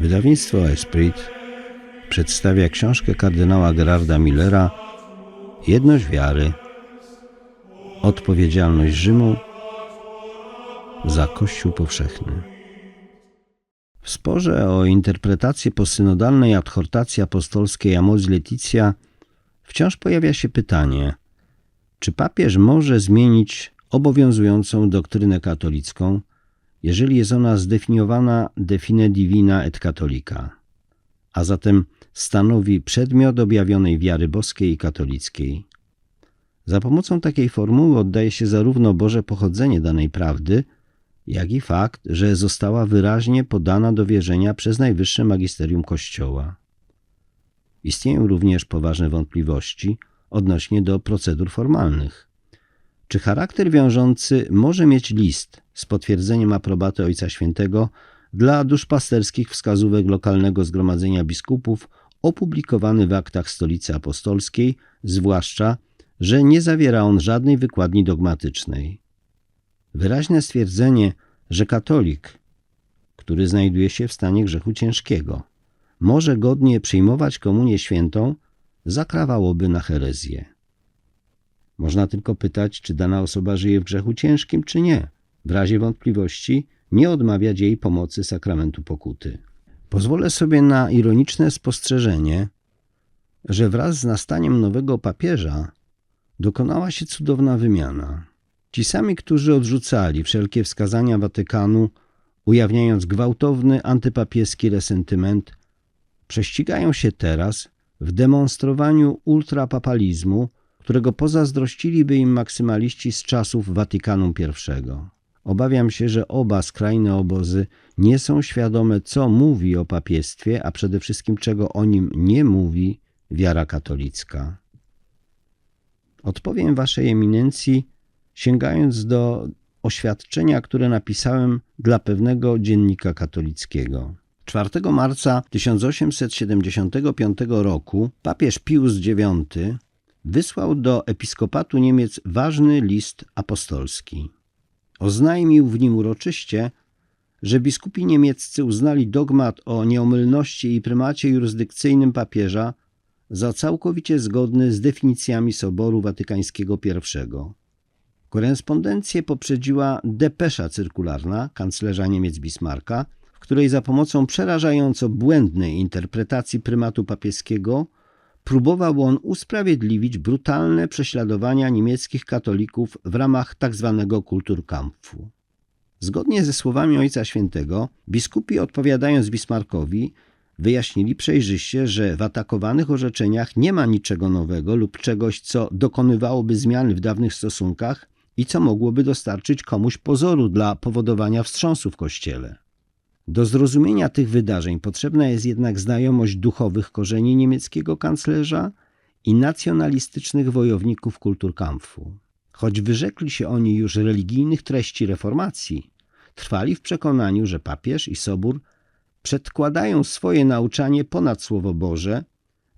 Wydawnictwo Esprit przedstawia książkę kardynała Gerarda Millera Jedność wiary, odpowiedzialność Rzymu za Kościół powszechny. W sporze o interpretację posynodalnej adhortacji apostolskiej Amos Leticia wciąż pojawia się pytanie, czy papież może zmienić obowiązującą doktrynę katolicką, jeżeli jest ona zdefiniowana define divina et catholica, a zatem stanowi przedmiot objawionej wiary boskiej i katolickiej. Za pomocą takiej formuły oddaje się zarówno Boże pochodzenie danej prawdy, jak i fakt, że została wyraźnie podana do wierzenia przez najwyższe magisterium Kościoła. Istnieją również poważne wątpliwości odnośnie do procedur formalnych. Czy charakter wiążący może mieć list z potwierdzeniem aprobaty Ojca Świętego dla duszpasterskich wskazówek lokalnego zgromadzenia biskupów opublikowany w aktach Stolicy Apostolskiej, zwłaszcza, że nie zawiera on żadnej wykładni dogmatycznej. Wyraźne stwierdzenie, że katolik, który znajduje się w stanie grzechu ciężkiego, może godnie przyjmować komunię świętą, zakrawałoby na herezję. Można tylko pytać, czy dana osoba żyje w grzechu ciężkim, czy nie. W razie wątpliwości nie odmawiać jej pomocy sakramentu pokuty. Pozwolę sobie na ironiczne spostrzeżenie, że wraz z nastaniem nowego papieża dokonała się cudowna wymiana. Ci sami, którzy odrzucali wszelkie wskazania Watykanu, ujawniając gwałtowny antypapieski resentyment, prześcigają się teraz w demonstrowaniu ultrapapalizmu, którego pozazdrościliby im maksymaliści z czasów Watykanu I. Obawiam się, że oba skrajne obozy nie są świadome, co mówi o papiestwie, a przede wszystkim czego o nim nie mówi wiara katolicka. Odpowiem Waszej eminencji, sięgając do oświadczenia, które napisałem dla pewnego dziennika katolickiego. 4 marca 1875 roku papież Pius IX wysłał do episkopatu Niemiec ważny list apostolski. Oznajmił w nim uroczyście, że biskupi niemieccy uznali dogmat o nieomylności i prymacie jurysdykcyjnym papieża za całkowicie zgodny z definicjami Soboru Watykańskiego I. Korespondencję poprzedziła depesza cyrkularna kanclerza Niemiec Bismarcka, w której za pomocą przerażająco błędnej interpretacji prymatu papieskiego próbował on usprawiedliwić brutalne prześladowania niemieckich katolików w ramach tzw. Kulturkampfu. Zgodnie ze słowami Ojca Świętego, biskupi odpowiadając Bismarckowi, wyjaśnili przejrzyście, że w atakowanych orzeczeniach nie ma niczego nowego lub czegoś, co dokonywałoby zmiany w dawnych stosunkach i co mogłoby dostarczyć komuś pozoru dla powodowania wstrząsu w Kościele. Do zrozumienia tych wydarzeń potrzebna jest jednak znajomość duchowych korzeni niemieckiego kanclerza i nacjonalistycznych wojowników Kulturkampfu. Choć wyrzekli się oni już religijnych treści reformacji, trwali w przekonaniu, że papież i sobór przedkładają swoje nauczanie ponad Słowo Boże,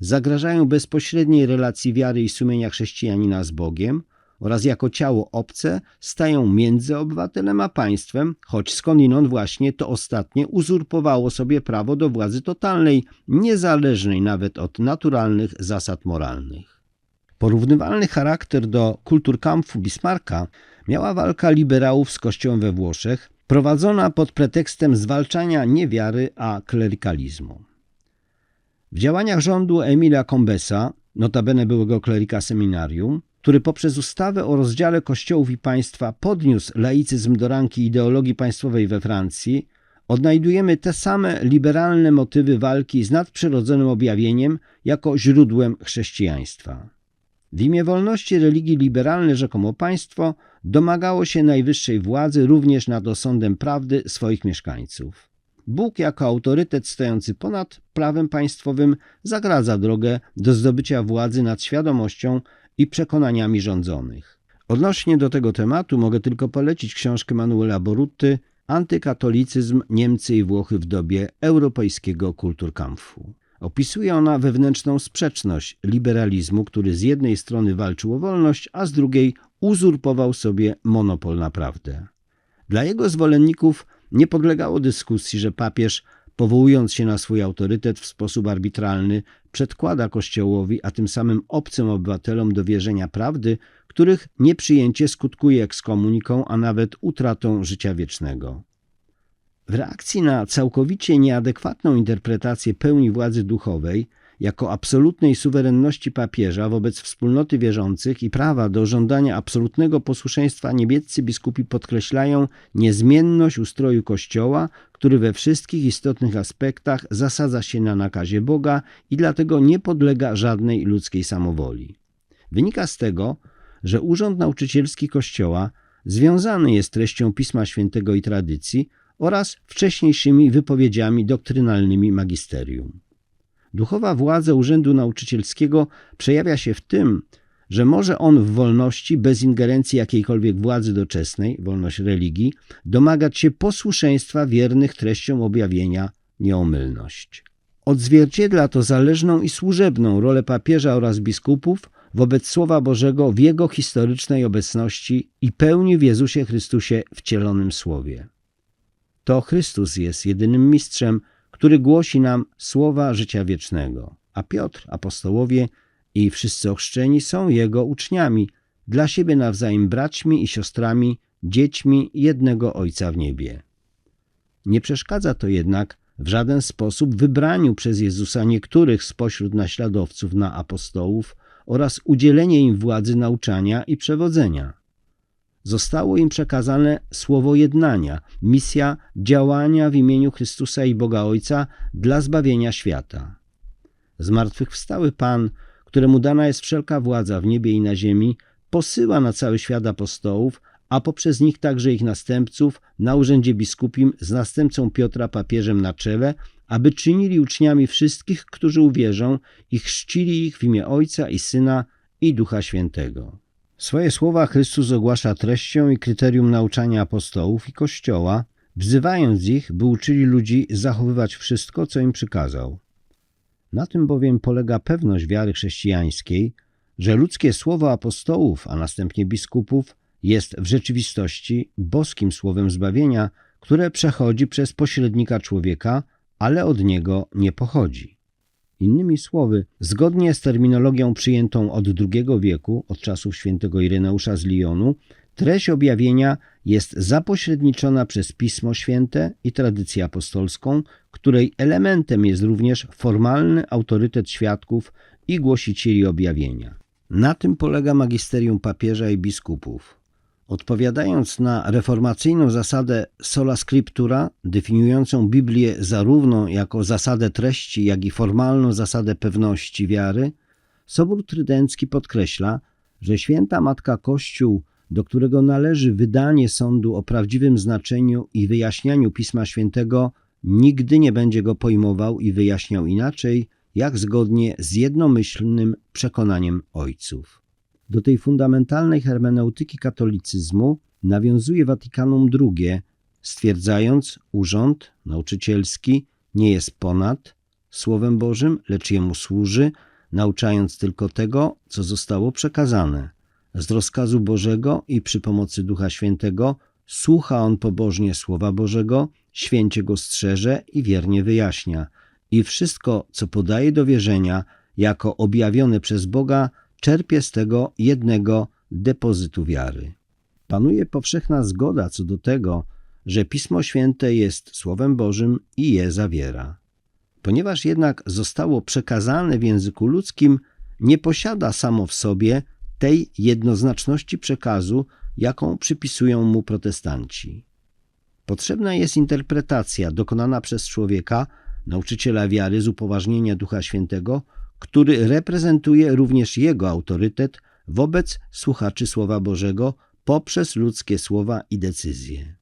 zagrażają bezpośredniej relacji wiary i sumienia chrześcijanina z Bogiem oraz jako ciało obce stają między obywatelem a państwem, choć skądinąd właśnie to ostatnie uzurpowało sobie prawo do władzy totalnej, niezależnej nawet od naturalnych zasad moralnych. Porównywalny charakter do kulturkampfu Bismarcka miała walka liberałów z kościołem we Włoszech, prowadzona pod pretekstem zwalczania nie wiary, a klerykalizmu. W działaniach rządu Emilia Combesa, notabene byłego klerika seminarium, który poprzez ustawę o rozdziale kościołów i państwa podniósł laicyzm do rangi ideologii państwowej we Francji, odnajdujemy te same liberalne motywy walki z nadprzyrodzonym objawieniem jako źródłem chrześcijaństwa. W imię wolności religii liberalne rzekomo państwo domagało się najwyższej władzy również nad osądem prawdy swoich mieszkańców. Bóg jako autorytet stojący ponad prawem państwowym zagradza drogę do zdobycia władzy nad świadomością i przekonaniami rządzonych. Odnośnie do tego tematu mogę tylko polecić książkę Manuela Borutty Antykatolicyzm Niemcy i Włochy w dobie europejskiego kulturkampfu. Opisuje ona wewnętrzną sprzeczność liberalizmu, który z jednej strony walczył o wolność, a z drugiej uzurpował sobie monopol na prawdę. Dla jego zwolenników nie podlegało dyskusji, że papież powołując się na swój autorytet w sposób arbitralny, przedkłada Kościołowi, a tym samym obcym obywatelom do wierzenia prawdy, których nieprzyjęcie skutkuje ekskomuniką, a nawet utratą życia wiecznego. W reakcji na całkowicie nieadekwatną interpretację pełni władzy duchowej, jako absolutnej suwerenności papieża wobec wspólnoty wierzących i prawa do żądania absolutnego posłuszeństwa niebiescy biskupi podkreślają niezmienność ustroju Kościoła, który we wszystkich istotnych aspektach zasadza się na nakazie Boga i dlatego nie podlega żadnej ludzkiej samowoli. Wynika z tego, że urząd nauczycielski Kościoła związany jest treścią Pisma Świętego i tradycji oraz wcześniejszymi wypowiedziami doktrynalnymi magisterium. Duchowa władza Urzędu Nauczycielskiego przejawia się w tym, że może on w wolności, bez ingerencji jakiejkolwiek władzy doczesnej, wolność religii, domagać się posłuszeństwa wiernych treściom objawienia nieomylność. Odzwierciedla to zależną i służebną rolę papieża oraz biskupów wobec Słowa Bożego w jego historycznej obecności i pełni w Jezusie Chrystusie wcielonym Słowie. To Chrystus jest jedynym mistrzem, który głosi nam słowa życia wiecznego, a Piotr, apostołowie i wszyscy ochrzczeni są jego uczniami, dla siebie nawzajem braćmi i siostrami, dziećmi jednego Ojca w niebie. Nie przeszkadza to jednak w żaden sposób wybraniu przez Jezusa niektórych spośród naśladowców na apostołów oraz udzielenie im władzy nauczania i przewodzenia zostało im przekazane słowo jednania, misja działania w imieniu Chrystusa i Boga Ojca dla zbawienia świata. Zmartwychwstały Pan, któremu dana jest wszelka władza w niebie i na ziemi, posyła na cały świat apostołów, a poprzez nich także ich następców na urzędzie biskupim z następcą Piotra papieżem na czele, aby czynili uczniami wszystkich, którzy uwierzą i chrzcili ich w imię Ojca i Syna i Ducha Świętego. Swoje słowa Chrystus ogłasza treścią i kryterium nauczania apostołów i Kościoła, wzywając ich, by uczyli ludzi zachowywać wszystko, co im przykazał. Na tym bowiem polega pewność wiary chrześcijańskiej, że ludzkie słowo apostołów, a następnie biskupów, jest w rzeczywistości boskim słowem zbawienia, które przechodzi przez pośrednika człowieka, ale od niego nie pochodzi. Innymi słowy, zgodnie z terminologią przyjętą od II wieku, od czasów świętego Ireneusza z Lyonu, treść objawienia jest zapośredniczona przez Pismo Święte i tradycję apostolską, której elementem jest również formalny autorytet świadków i głosicieli objawienia. Na tym polega magisterium papieża i biskupów. Odpowiadając na reformacyjną zasadę sola scriptura, definiującą Biblię zarówno jako zasadę treści, jak i formalną zasadę pewności wiary, Sobór Trydencki podkreśla, że święta Matka Kościół, do którego należy wydanie sądu o prawdziwym znaczeniu i wyjaśnianiu Pisma Świętego, nigdy nie będzie go pojmował i wyjaśniał inaczej, jak zgodnie z jednomyślnym przekonaniem ojców. Do tej fundamentalnej hermeneutyki katolicyzmu nawiązuje Watykanum II, stwierdzając, urząd nauczycielski nie jest ponad Słowem Bożym, lecz jemu służy, nauczając tylko tego, co zostało przekazane. Z rozkazu Bożego i przy pomocy Ducha Świętego słucha on pobożnie Słowa Bożego, święcie go strzeże i wiernie wyjaśnia. I wszystko, co podaje do wierzenia, jako objawione przez Boga, czerpie z tego jednego depozytu wiary. Panuje powszechna zgoda co do tego, że Pismo Święte jest Słowem Bożym i je zawiera. Ponieważ jednak zostało przekazane w języku ludzkim, nie posiada samo w sobie tej jednoznaczności przekazu, jaką przypisują mu protestanci. Potrzebna jest interpretacja dokonana przez człowieka, nauczyciela wiary z upoważnienia Ducha Świętego, który reprezentuje również jego autorytet wobec słuchaczy Słowa Bożego poprzez ludzkie słowa i decyzje.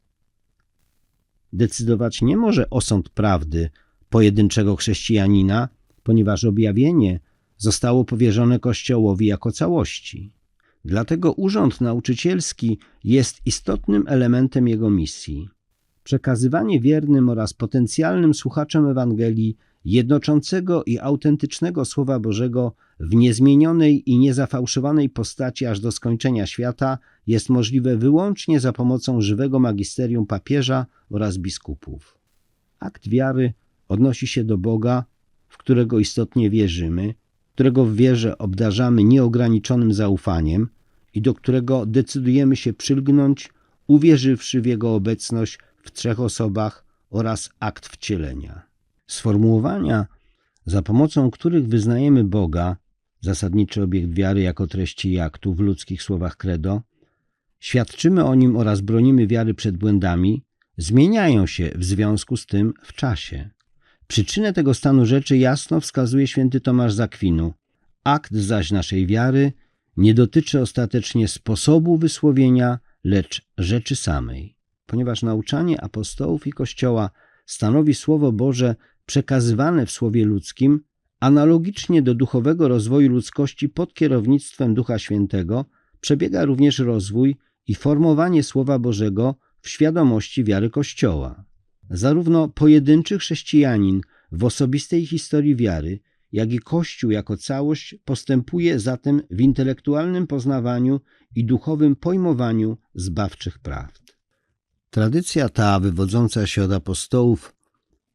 Decydować nie może osąd prawdy pojedynczego chrześcijanina, ponieważ objawienie zostało powierzone Kościołowi jako całości. Dlatego urząd nauczycielski jest istotnym elementem jego misji. Przekazywanie wiernym oraz potencjalnym słuchaczom Ewangelii jednoczącego i autentycznego Słowa Bożego w niezmienionej i niezafałszowanej postaci aż do skończenia świata jest możliwe wyłącznie za pomocą żywego magisterium papieża oraz biskupów. Akt wiary odnosi się do Boga, w którego istotnie wierzymy, którego w wierze obdarzamy nieograniczonym zaufaniem i do którego decydujemy się przylgnąć, uwierzywszy w Jego obecność w trzech osobach oraz akt wcielenia. Sformułowania, za pomocą których wyznajemy Boga, zasadniczy obiekt wiary jako treści i aktu w ludzkich słowach credo, świadczymy o nim oraz bronimy wiary przed błędami, zmieniają się w związku z tym w czasie. Przyczynę tego stanu rzeczy jasno wskazuje święty Tomasz Zakwinu. Akt zaś naszej wiary nie dotyczy ostatecznie sposobu wysłowienia, lecz rzeczy samej. Ponieważ nauczanie apostołów i Kościoła stanowi Słowo Boże przekazywane w słowie ludzkim, analogicznie do duchowego rozwoju ludzkości pod kierownictwem Ducha Świętego, przebiega również rozwój i formowanie Słowa Bożego w świadomości wiary Kościoła. Zarówno pojedynczy chrześcijanin w osobistej historii wiary, jak i Kościół jako całość postępuje zatem w intelektualnym poznawaniu i duchowym pojmowaniu zbawczych prawd. Tradycja ta, wywodząca się od apostołów,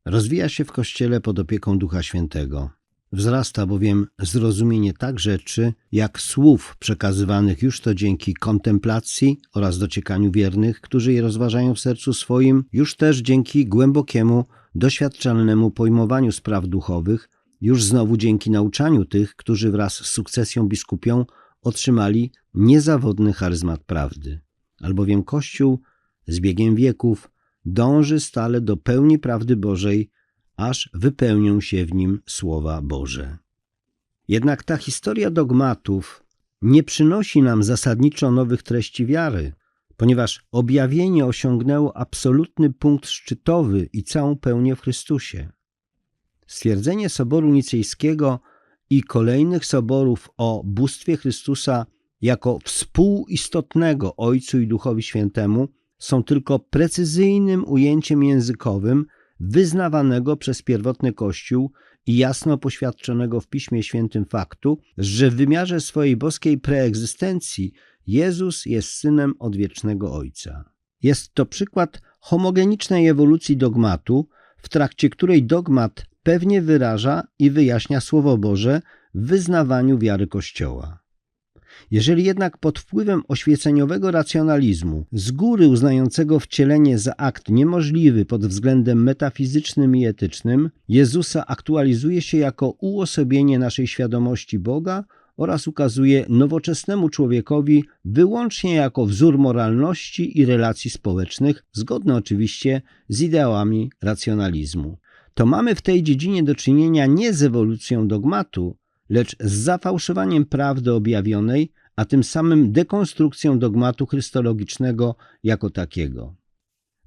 rozwija się w Kościele pod opieką Ducha Świętego. Wzrasta bowiem zrozumienie tak rzeczy, jak słów przekazywanych już to dzięki kontemplacji oraz dociekaniu wiernych, którzy je rozważają w sercu swoim, już też dzięki głębokiemu, doświadczalnemu pojmowaniu spraw duchowych, już znowu dzięki nauczaniu tych, którzy wraz z sukcesją biskupią otrzymali niezawodny charyzmat prawdy. Albowiem Kościół z biegiem wieków dąży stale do pełni prawdy Bożej, aż wypełnią się w nim słowa Boże. Jednak ta historia dogmatów nie przynosi nam zasadniczo nowych treści wiary, ponieważ objawienie osiągnęło absolutny punkt szczytowy i całą pełnię w Chrystusie. Stwierdzenie Soboru Nicejskiego i kolejnych soborów o bóstwie Chrystusa jako współistotnego Ojcu i Duchowi Świętemu są tylko precyzyjnym ujęciem językowym wyznawanego przez pierwotny Kościół i jasno poświadczonego w Piśmie Świętym faktu, że w wymiarze swojej boskiej preegzystencji Jezus jest synem odwiecznego Ojca. Jest to przykład homogenicznej ewolucji dogmatu, w trakcie której dogmat pewnie wyraża i wyjaśnia Słowo Boże w wyznawaniu wiary Kościoła. Jeżeli jednak pod wpływem oświeceniowego racjonalizmu, z góry uznającego wcielenie za akt niemożliwy pod względem metafizycznym i etycznym, Jezusa aktualizuje się jako uosobienie naszej świadomości Boga oraz ukazuje nowoczesnemu człowiekowi wyłącznie jako wzór moralności i relacji społecznych, zgodny oczywiście z ideałami racjonalizmu. To mamy w tej dziedzinie do czynienia nie z ewolucją dogmatu, lecz z zafałszowaniem prawdy objawionej, a tym samym dekonstrukcją dogmatu chrystologicznego jako takiego.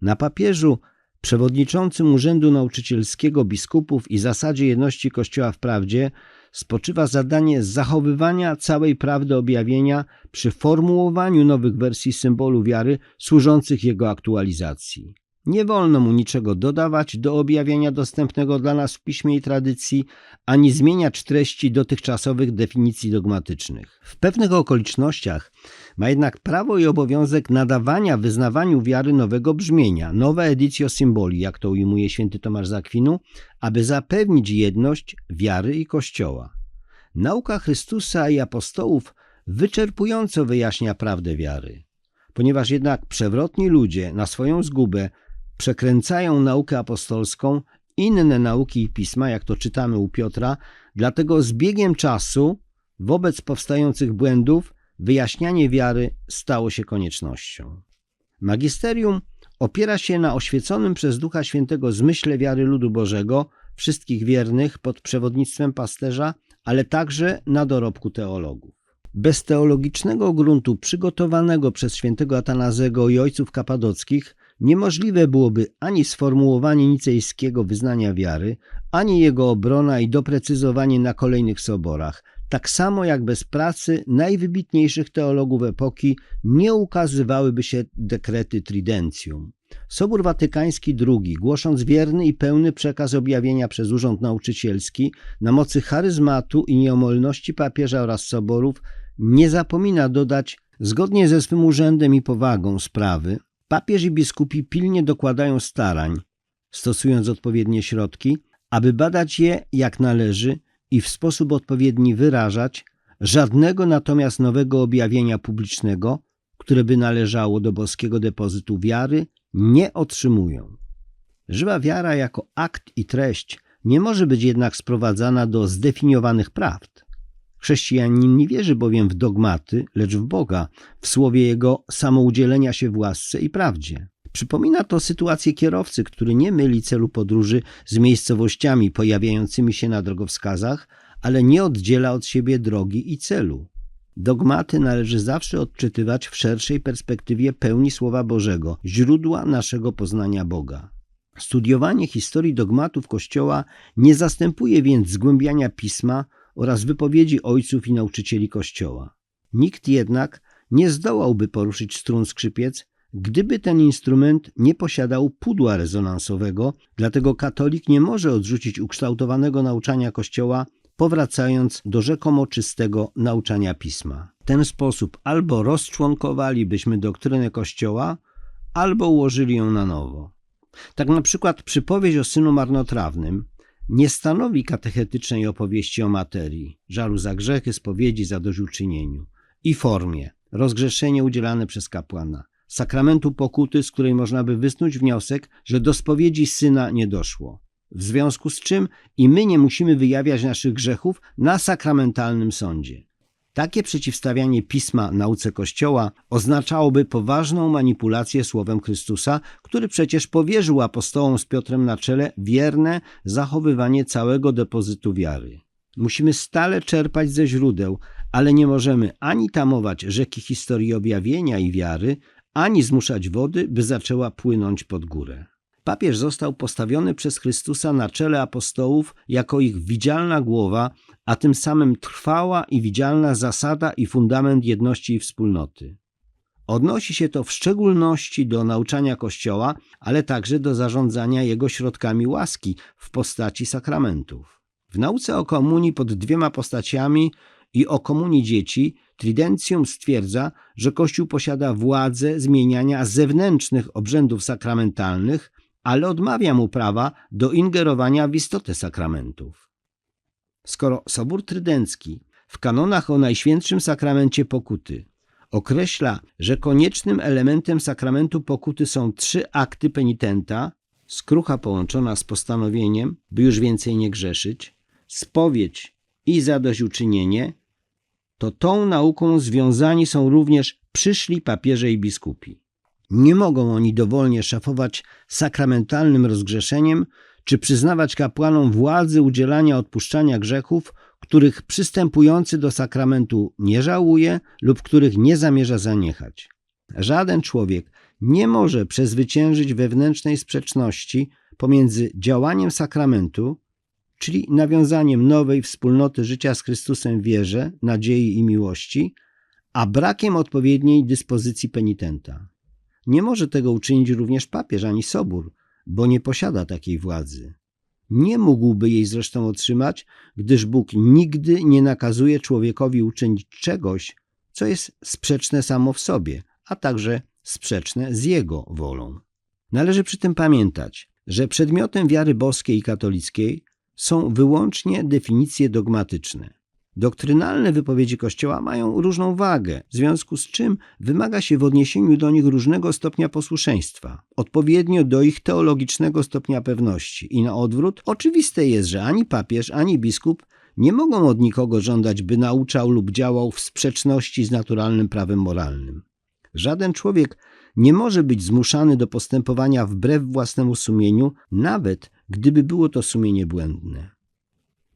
Na papieżu, przewodniczącym Urzędu Nauczycielskiego biskupów i zasadzie jedności Kościoła w prawdzie, spoczywa zadanie zachowywania całej prawdy objawienia przy formułowaniu nowych wersji symbolu wiary służących jego aktualizacji. Nie wolno mu niczego dodawać do objawienia dostępnego dla nas w piśmie i tradycji, ani zmieniać treści dotychczasowych definicji dogmatycznych. W pewnych okolicznościach ma jednak prawo i obowiązek nadawania wyznawaniu wiary nowego brzmienia, nowe editio symboli, jak to ujmuje święty Tomasz Zakwinu, aby zapewnić jedność wiary i Kościoła. Nauka Chrystusa i apostołów wyczerpująco wyjaśnia prawdę wiary. Ponieważ jednak przewrotni ludzie na swoją zgubę przekręcają naukę apostolską, inne nauki i pisma, jak to czytamy u Piotra, dlatego z biegiem czasu, wobec powstających błędów, wyjaśnianie wiary stało się koniecznością. Magisterium opiera się na oświeconym przez Ducha Świętego zmyśle wiary ludu Bożego, wszystkich wiernych pod przewodnictwem pasterza, ale także na dorobku teologów. Bez teologicznego gruntu przygotowanego przez świętego Atanazego i ojców kapadockich Niemożliwe byłoby ani sformułowanie nicejskiego wyznania wiary, ani jego obrona i doprecyzowanie na kolejnych soborach, tak samo jak bez pracy najwybitniejszych teologów epoki nie ukazywałyby się dekrety Tridencjum. Sobór Watykański II, głosząc wierny i pełny przekaz objawienia przez Urząd Nauczycielski na mocy charyzmatu i nieomolności papieża oraz soborów, nie zapomina dodać, zgodnie ze swym urzędem i powagą sprawy, Papież i biskupi pilnie dokładają starań, stosując odpowiednie środki, aby badać je jak należy i w sposób odpowiedni wyrażać, żadnego natomiast nowego objawienia publicznego, które by należało do boskiego depozytu wiary, nie otrzymują. Żywa wiara jako akt i treść nie może być jednak sprowadzana do zdefiniowanych prawd. Chrześcijanin nie wierzy bowiem w dogmaty, lecz w Boga, w słowie Jego samoudzielenia się w łasce i prawdzie. Przypomina to sytuację kierowcy, który nie myli celu podróży z miejscowościami pojawiającymi się na drogowskazach, ale nie oddziela od siebie drogi i celu. Dogmaty należy zawsze odczytywać w szerszej perspektywie pełni Słowa Bożego, źródła naszego poznania Boga. Studiowanie historii dogmatów Kościoła nie zastępuje więc zgłębiania pisma oraz wypowiedzi ojców i nauczycieli Kościoła. Nikt jednak nie zdołałby poruszyć strun skrzypiec, gdyby ten instrument nie posiadał pudła rezonansowego, dlatego katolik nie może odrzucić ukształtowanego nauczania Kościoła, powracając do rzekomo czystego nauczania pisma. W ten sposób albo rozczłonkowalibyśmy doktrynę Kościoła, albo ułożyli ją na nowo. Tak na przykład przypowieść o synu marnotrawnym nie stanowi katechetycznej opowieści o materii, żalu za grzechy, spowiedzi, zadośćuczynieniu i formie, rozgrzeszenie udzielane przez kapłana, sakramentu pokuty, z której można by wysnuć wniosek, że do spowiedzi syna nie doszło. W związku z czym i my nie musimy wyjawiać naszych grzechów na sakramentalnym sądzie. Takie przeciwstawianie pisma nauce Kościoła oznaczałoby poważną manipulację słowem Chrystusa, który przecież powierzył apostołom z Piotrem na czele wierne zachowywanie całego depozytu wiary. Musimy stale czerpać ze źródeł, ale nie możemy ani tamować rzeki historii objawienia i wiary, ani zmuszać wody, by zaczęła płynąć pod górę. Papież został postawiony przez Chrystusa na czele apostołów jako ich widzialna głowa, a tym samym trwała i widzialna zasada i fundament jedności i wspólnoty. Odnosi się to w szczególności do nauczania Kościoła, ale także do zarządzania jego środkami łaski w postaci sakramentów. W nauce o komunii pod dwiema postaciami i o komunii dzieci Tridencjum stwierdza, że Kościół posiada władzę zmieniania zewnętrznych obrzędów sakramentalnych, ale odmawia mu prawa do ingerowania w istotę sakramentów. Skoro Sobór Trydencki w kanonach o Najświętszym Sakramencie Pokuty określa, że koniecznym elementem sakramentu pokuty są trzy akty penitenta, skrucha połączona z postanowieniem, by już więcej nie grzeszyć, spowiedź i zadośćuczynienie, to tą nauką związani są również przyszli papieże i biskupi. Nie mogą oni dowolnie szafować sakramentalnym rozgrzeszeniem, czy przyznawać kapłanom władzy udzielania odpuszczania grzechów, których przystępujący do sakramentu nie żałuje lub których nie zamierza zaniechać. Żaden człowiek nie może przezwyciężyć wewnętrznej sprzeczności pomiędzy działaniem sakramentu, czyli nawiązaniem nowej wspólnoty życia z Chrystusem w wierze, nadziei i miłości, a brakiem odpowiedniej dyspozycji penitenta. Nie może tego uczynić również papież ani sobór, bo nie posiada takiej władzy. Nie mógłby jej zresztą otrzymać, gdyż Bóg nigdy nie nakazuje człowiekowi uczynić czegoś, co jest sprzeczne samo w sobie, a także sprzeczne z jego wolą. Należy przy tym pamiętać, że przedmiotem wiary boskiej i katolickiej są wyłącznie definicje dogmatyczne. Doktrynalne wypowiedzi Kościoła mają różną wagę, w związku z czym wymaga się w odniesieniu do nich różnego stopnia posłuszeństwa, odpowiednio do ich teologicznego stopnia pewności. I na odwrót, oczywiste jest, że ani papież, ani biskup nie mogą od nikogo żądać, by nauczał lub działał w sprzeczności z naturalnym prawem moralnym. Żaden człowiek nie może być zmuszany do postępowania wbrew własnemu sumieniu, nawet gdyby było to sumienie błędne.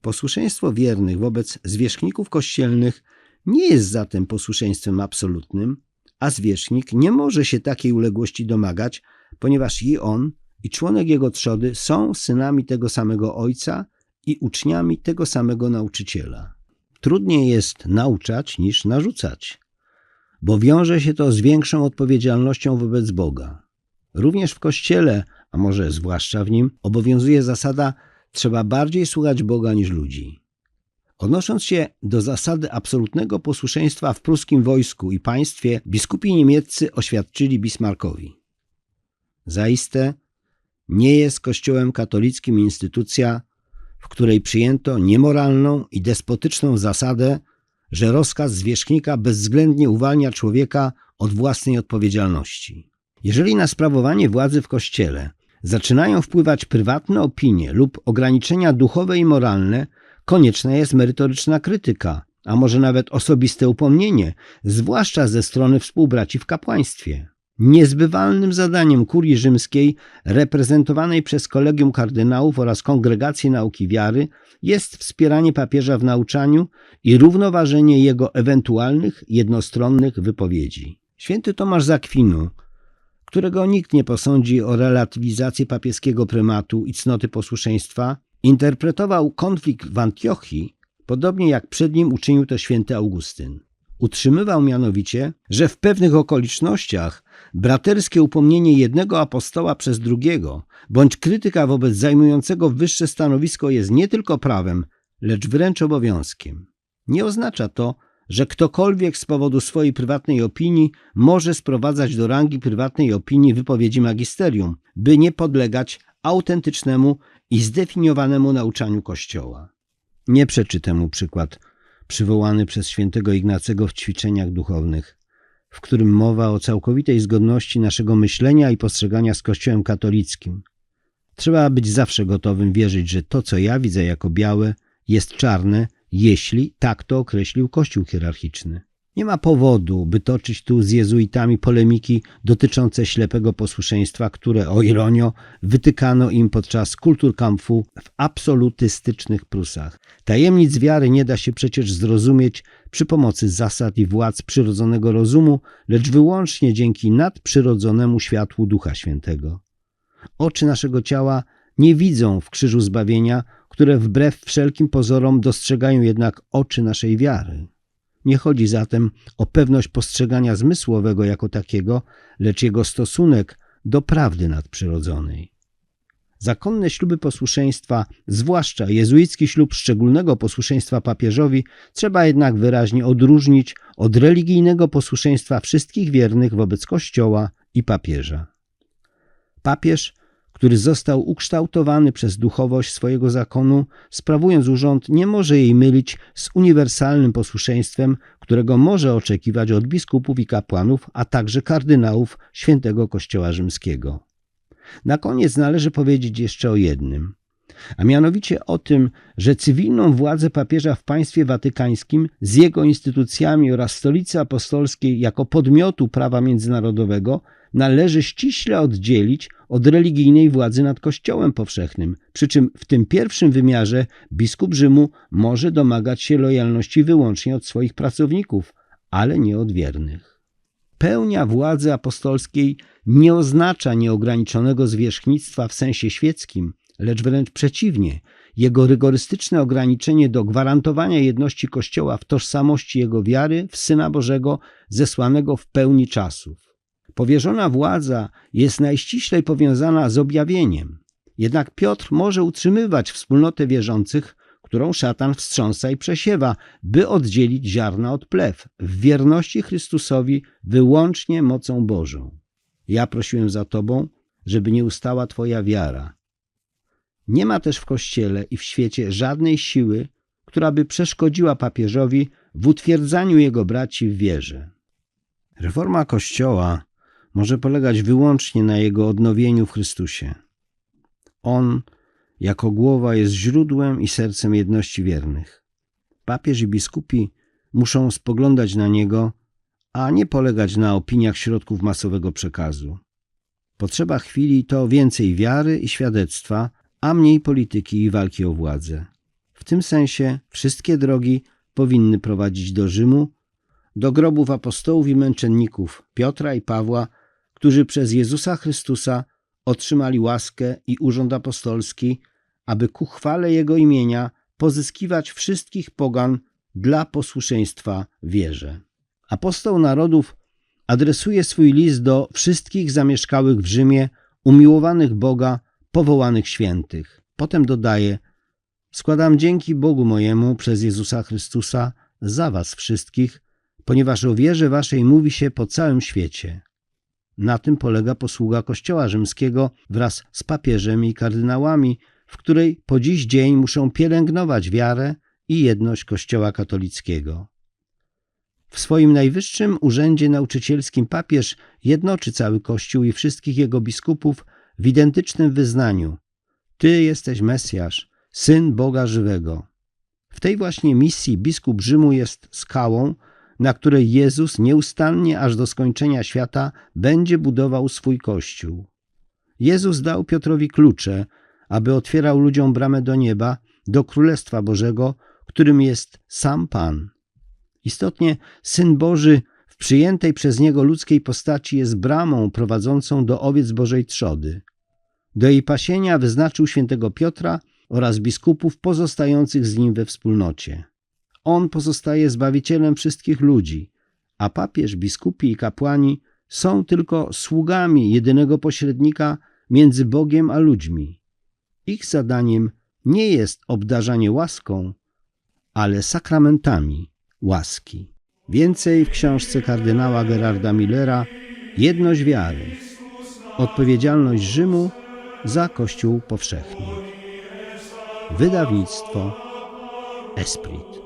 Posłuszeństwo wiernych wobec zwierzchników kościelnych nie jest zatem posłuszeństwem absolutnym, a zwierzchnik nie może się takiej uległości domagać, ponieważ i on, i członek jego trzody są synami tego samego ojca i uczniami tego samego nauczyciela. Trudniej jest nauczać niż narzucać, bo wiąże się to z większą odpowiedzialnością wobec Boga. Również w kościele, a może zwłaszcza w nim, obowiązuje zasada trzeba bardziej słuchać Boga niż ludzi. Odnosząc się do zasady absolutnego posłuszeństwa w pruskim wojsku i państwie, biskupi niemieccy oświadczyli Bismarckowi. Zaiste nie jest kościołem katolickim instytucja, w której przyjęto niemoralną i despotyczną zasadę, że rozkaz zwierzchnika bezwzględnie uwalnia człowieka od własnej odpowiedzialności. Jeżeli na sprawowanie władzy w Kościele zaczynają wpływać prywatne opinie lub ograniczenia duchowe i moralne, konieczna jest merytoryczna krytyka, a może nawet osobiste upomnienie, zwłaszcza ze strony współbraci w kapłaństwie. Niezbywalnym zadaniem kurii rzymskiej, reprezentowanej przez kolegium kardynałów oraz kongregację nauki wiary, jest wspieranie papieża w nauczaniu i równoważenie jego ewentualnych jednostronnych wypowiedzi. Święty Tomasz Zakwinu, którego nikt nie posądzi o relatywizację papieskiego prymatu i cnoty posłuszeństwa, interpretował konflikt w Antiochii podobnie jak przed nim uczynił to święty Augustyn. Utrzymywał mianowicie, że w pewnych okolicznościach braterskie upomnienie jednego apostoła przez drugiego, bądź krytyka wobec zajmującego wyższe stanowisko jest nie tylko prawem, lecz wręcz obowiązkiem. Nie oznacza to, że ktokolwiek z powodu swojej prywatnej opinii może sprowadzać do rangi prywatnej opinii wypowiedzi magisterium, by nie podlegać autentycznemu i zdefiniowanemu nauczaniu Kościoła. Nie przeczy temu przykład przywołany przez świętego Ignacego w ćwiczeniach duchownych, w którym mowa o całkowitej zgodności naszego myślenia i postrzegania z Kościołem katolickim. Trzeba być zawsze gotowym wierzyć, że to, co ja widzę jako białe, jest czarne, jeśli tak to określił Kościół hierarchiczny. Nie ma powodu, by toczyć tu z jezuitami polemiki dotyczące ślepego posłuszeństwa, które, o ironio, wytykano im podczas kulturkampfu w absolutystycznych Prusach. Tajemnic wiary nie da się przecież zrozumieć przy pomocy zasad i władz przyrodzonego rozumu, lecz wyłącznie dzięki nadprzyrodzonemu światłu Ducha Świętego. Oczy naszego ciała nie widzą w krzyżu zbawienia, które wbrew wszelkim pozorom dostrzegają jednak oczy naszej wiary. Nie chodzi zatem o pewność postrzegania zmysłowego jako takiego, lecz jego stosunek do prawdy nadprzyrodzonej. Zakonne śluby posłuszeństwa, zwłaszcza jezuicki ślub szczególnego posłuszeństwa papieżowi, trzeba jednak wyraźnie odróżnić od religijnego posłuszeństwa wszystkich wiernych wobec Kościoła i papieża. Papież który został ukształtowany przez duchowość swojego zakonu, sprawując urząd, nie może jej mylić z uniwersalnym posłuszeństwem, którego może oczekiwać od biskupów i kapłanów, a także kardynałów świętego Kościoła Rzymskiego. Na koniec należy powiedzieć jeszcze o jednym, a mianowicie o tym, że cywilną władzę papieża w państwie watykańskim z jego instytucjami oraz stolicy apostolskiej jako podmiotu prawa międzynarodowego należy ściśle oddzielić od religijnej władzy nad Kościołem powszechnym, przy czym w tym pierwszym wymiarze biskup Rzymu może domagać się lojalności wyłącznie od swoich pracowników, ale nie od wiernych. Pełnia władzy apostolskiej nie oznacza nieograniczonego zwierzchnictwa w sensie świeckim, lecz wręcz przeciwnie, jego rygorystyczne ograniczenie do gwarantowania jedności Kościoła w tożsamości jego wiary w Syna Bożego zesłanego w pełni czasów. Powierzona władza jest najściślej powiązana z objawieniem. Jednak Piotr może utrzymywać wspólnotę wierzących, którą szatan wstrząsa i przesiewa, by oddzielić ziarna od plew, w wierności Chrystusowi wyłącznie mocą Bożą. Ja prosiłem za Tobą, żeby nie ustała Twoja wiara. Nie ma też w Kościele i w świecie żadnej siły, która by przeszkodziła papieżowi w utwierdzaniu jego braci w wierze. Reforma Kościoła może polegać wyłącznie na jego odnowieniu w Chrystusie. On, jako głowa, jest źródłem i sercem jedności wiernych. Papież i biskupi muszą spoglądać na niego, a nie polegać na opiniach środków masowego przekazu. Potrzeba chwili to więcej wiary i świadectwa, a mniej polityki i walki o władzę. W tym sensie wszystkie drogi powinny prowadzić do Rzymu, do grobów apostołów i męczenników Piotra i Pawła, którzy przez Jezusa Chrystusa otrzymali łaskę i urząd apostolski, aby ku chwale Jego imienia pozyskiwać wszystkich pogan dla posłuszeństwa wierze. Apostoł narodów adresuje swój list do wszystkich zamieszkałych w Rzymie, umiłowanych Boga, powołanych świętych. Potem dodaje: Składam dzięki Bogu mojemu przez Jezusa Chrystusa za Was wszystkich, ponieważ o wierze Waszej mówi się po całym świecie. Na tym polega posługa Kościoła Rzymskiego wraz z papieżem i kardynałami w której po dziś dzień muszą pielęgnować wiarę i jedność Kościoła katolickiego. W swoim najwyższym urzędzie nauczycielskim papież jednoczy cały Kościół i wszystkich jego biskupów w identycznym wyznaniu: Ty jesteś Mesjasz, syn Boga żywego. W tej właśnie misji biskup Rzymu jest skałą, na której Jezus nieustannie aż do skończenia świata będzie budował swój Kościół. Jezus dał Piotrowi klucze, aby otwierał ludziom bramę do nieba, do Królestwa Bożego, którym jest sam Pan. Istotnie Syn Boży w przyjętej przez Niego ludzkiej postaci jest bramą prowadzącą do owiec Bożej Trzody. Do jej pasienia wyznaczył świętego Piotra oraz biskupów pozostających z nim we wspólnocie. On pozostaje zbawicielem wszystkich ludzi, a papież, biskupi i kapłani są tylko sługami jedynego pośrednika między Bogiem a ludźmi. Ich zadaniem nie jest obdarzanie łaską, ale sakramentami łaski. Więcej w książce kardynała Gerarda Millera Jedność wiary. Odpowiedzialność Rzymu za Kościół powszechny. Wydawnictwo Esprit.